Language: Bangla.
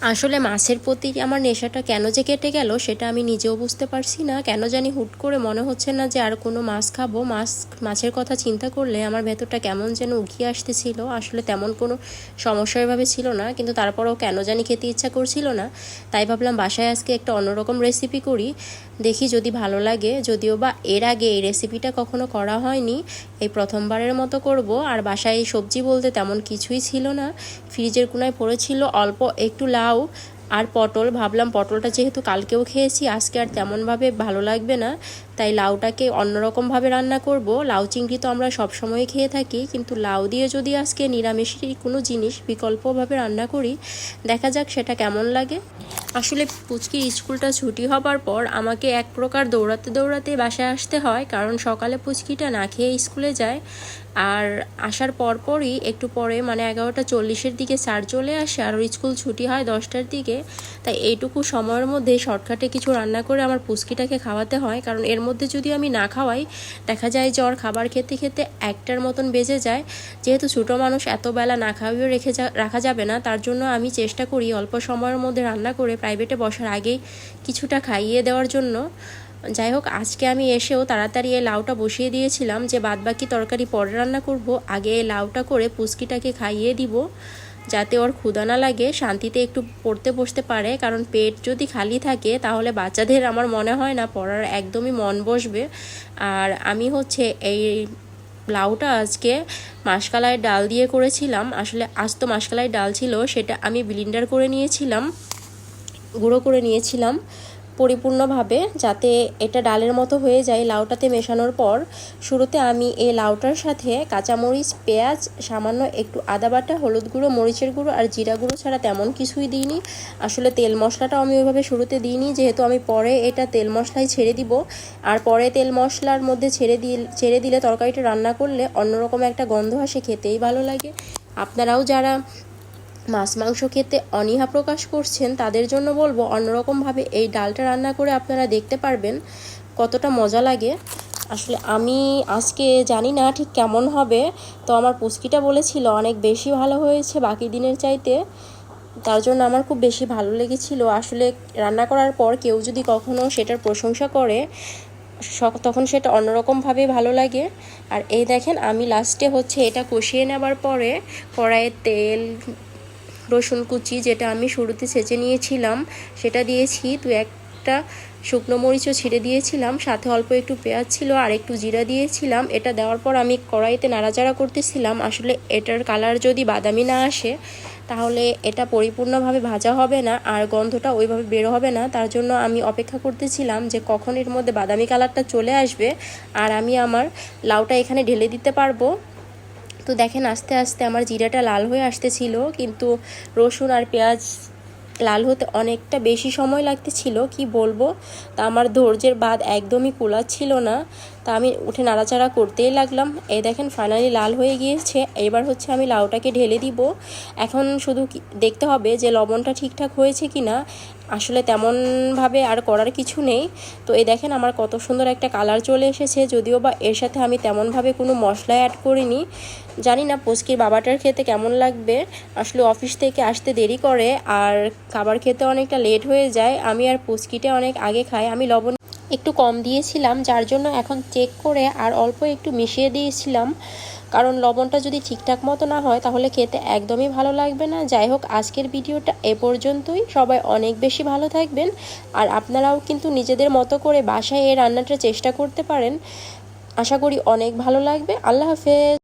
আসলে মাছের প্রতি আমার নেশাটা কেন যে কেটে গেল সেটা আমি নিজেও বুঝতে পারছি না। কেন জানি হুট করে মনে হচ্ছে না যে আর কোনো মাছ খাব। মাছ, মাছের কথা চিন্তা করলে আমার ভেতরটা কেমন যেন উঠিয়ে আসতেছিল। আসলে তেমন কোনো সমস্যা এভাবে ছিল না, কিন্তু তারপরেও কেন জানি খেতে ইচ্ছা করছিল না। তাই ভাবলাম বাসায় আজকে একটা অন্যরকম রেসিপি করি। দেখি যদি ভালো লাগে। যদিও বা এর আগে এই রেসিপিটা কখনো করা হয়নি। এই প্রথমবারের মতো করব। আর বাসায় সবজি বলতে তেমন কিছুই ছিল না। ফ্রিজের কোনায় পড়েছিল অল্প একটু লাউ আর পটল, ভাবলাম পটলটা যেহেতু কালকেও খেয়েছি, আজকে আর তেমনভাবে ভালো লাগবে না। তাই লাউটাকে অন্যরকমভাবে রান্না করব। লাউ চিংড়ি তো আমরা সবসময় খেয়ে থাকি, কিন্তু লাউ দিয়ে যদি আজকে নিরামিষের কোনো জিনিস বিকল্পভাবে রান্না করি, দেখা যাক সেটা কেমন লাগে। আসলে পুচকির স্কুলটা ছুটি হবার পর আমাকে এক প্রকার দৌড়াতে দৌড়াতে বাসায় আসতে হয়, কারণ সকালে পুচকিটা না খেয়ে স্কুলে যায়। আর আসার পরপরই একটু পরে মানে এগারোটা চল্লিশের দিকে স্যার চলে আসে আর স্কুল ছুটি হয় দশটার দিকে। তাই এইটুকু সময়ের মধ্যে শর্টকাটে কিছু রান্না করে আমার পুচকিটাকে খাওয়াতে হয়, কারণ এর মধ্যে যদি আমি না খাওয়াই, দেখা যায় ওর খাবার খেতে খেতে একটার মতন বেজে যায়। যেহেতু ছোটো মানুষ এত বেলা না খাওয়িয়েও রেখে রাখা যাবে না, তার জন্য আমি চেষ্টা করি অল্প সময়ের মধ্যে রান্না করে প্রাইভেটে বসার আগেই কিছুটা খাইয়ে দেওয়ার জন্য। যাই হোক, আজকে আমি এসেও তাড়াতাড়ি এই লাউটা বসিয়ে দিয়েছিলাম যে বাদবাকি তরকারি পরে রান্না করব। আগে এই লাউটা করে পুচকিটাকে খাইয়ে দিব যাতে ওর ক্ষুদা না লাগে, শান্তিতে একটু পড়তে বসতে পারে। কারণ পেট যদি খালি থাকে তাহলে বাচ্চাদের আমার মনে হয় না পড়ার একদমই মন বসবে। আর আমি হচ্ছে এই লাউটা আজকে মাসকালাই ডাল দিয়ে করেছিলাম। আসলে আস্ত মাসকালাই ডাল ছিল, সেটা আমি ব্লিন্ডার করে নিয়েছিলাম। গুঁড়ো করে নিয়েছিলাম পরিপূর্ণভাবে যাতে এটা ডালের মতো হয়ে যায় লাউটাতে মেশানোর পর। শুরুতে আমি এই লাউটার সাথে কাঁচামরিচ, পেঁয়াজ, সামান্য একটু আদা বাটা, হলুদ গুঁড়ো, মরিচের গুঁড়ো আর জিরা গুঁড়ো ছাড়া তেমন কিছুই দিইনি। আসলে তেল মশলাটাও আমি ওইভাবে শুরুতে দিইনি, যেহেতু আমি পরে এটা তেল মশলায় ছেড়ে দিব। আর পরে তেল মশলার মধ্যে ছেড়ে দিয়ে ছেড়ে দিলে তরকারিটা রান্না করলে অন্যরকম একটা গন্ধ আসে, খেতেই ভালো লাগে। আপনারাও যারা মাছ মাংস খেতে অনীহা প্রকাশ করছেন, তাদের জন্য বলব অন্যরকমভাবে এই ডালটা রান্না করে আপনারা দেখতে পারবেন কতটা মজা লাগে। আসলে আমি আজকে জানি না ঠিক কেমন হবে, তো আমার পুচকিটা বলেছিল অনেক বেশি ভালো হয়েছে বাকি দিনের চাইতে, তার জন্য আমার খুব বেশি ভালো লেগেছিল। আসলে রান্না করার পর কেউ যদি কখনো সেটার প্রশংসা করে তখন সেটা অন্যরকমভাবে ভালো লাগে। আর এই দেখেন, আমি লাস্টে হচ্ছে এটা কষিয়ে নেবার পরে কড়াইয়ে তেল রসুন কুচি যেটা আমি শুরুতে ছেঁচে নিয়েছিলাম, সেটা দিয়েছি। দু একটা শুকনো মরিচও ছিঁড়ে দিয়েছিলাম, সাথে অল্প একটু পেঁয়াজ ছিল আর একটু জিরা দিয়েছিলাম। এটা দেওয়ার পর আমি কড়াইতে নাড়াচাড়া করতেছিলাম। আসলে এটার কালার যদি বাদামি না আসে, তাহলে এটা পরিপূর্ণভাবে ভাজা হবে না আর গন্ধটা ওইভাবে বেরো হবে না। তার জন্য আমি অপেক্ষা করতেছিলাম যে কখন এর মধ্যে বাদামি কালারটা চলে আসবে। আর আমি আমার লাউটা এখানে ঢেলে দিতে পারব। তো দেখেন আস্তে আস্তে আমার জিরাটা লাল হয়ে আসতেছিল, কিন্তু রসুন আর পেঁয়াজ লাল হতে অনেকটা বেশি সময় লাগতেছিল, কি বলব? তা আমার ধৈর্যের বাদ একদমই কুলাচ্ছিল না। তা আমি উঠে নাড়াচাড়া করতেই লাগলাম। এই দেখেন ফাইনালি লাল হয়ে গিয়েছে। এবার হচ্ছে আমি লাউটাকে ঢেলে দিব। এখন শুধু দেখতে হবে যে লবণটা ঠিকঠাক হয়েছে কি না আসলে তেমনভাবে আর করার কিছু নেই। তো এই দেখেন, আমার কত সুন্দর একটা কালার চলে এসেছে। যদিও বা এর সাথে আমি তেমনভাবে কোনো মশলা অ্যাড করিনি। জানি না, পুচকির বাবাটার খেতে কেমন লাগবে। আসলে অফিস থেকে আসতে দেরি করে, আর খাবার খেতে অনেকটা লেট হয়ে যায়। আমি আর পুচকিটা অনেক আগে খাই। আমি লবণ একটু কম দিয়েছিলাম, যার জন্য এখন চেক করে আর অল্প একটু মিশিয়ে দিয়েছিলাম। কারণ লবণটা যদি ঠিকঠাক মতো না হয়, তাহলে খেতে একদমই ভালো লাগবে না। যাই হোক, আজকের ভিডিওটা এ পর্যন্তই। সবাই অনেক বেশি ভালো থাকবেন। আর আপনারাও কিন্তু নিজেদের মতো করে বাসায় এই রান্নাটা চেষ্টা করতে পারেন। আশা করি অনেক ভালো লাগবে। আল্লাহ হাফেজ।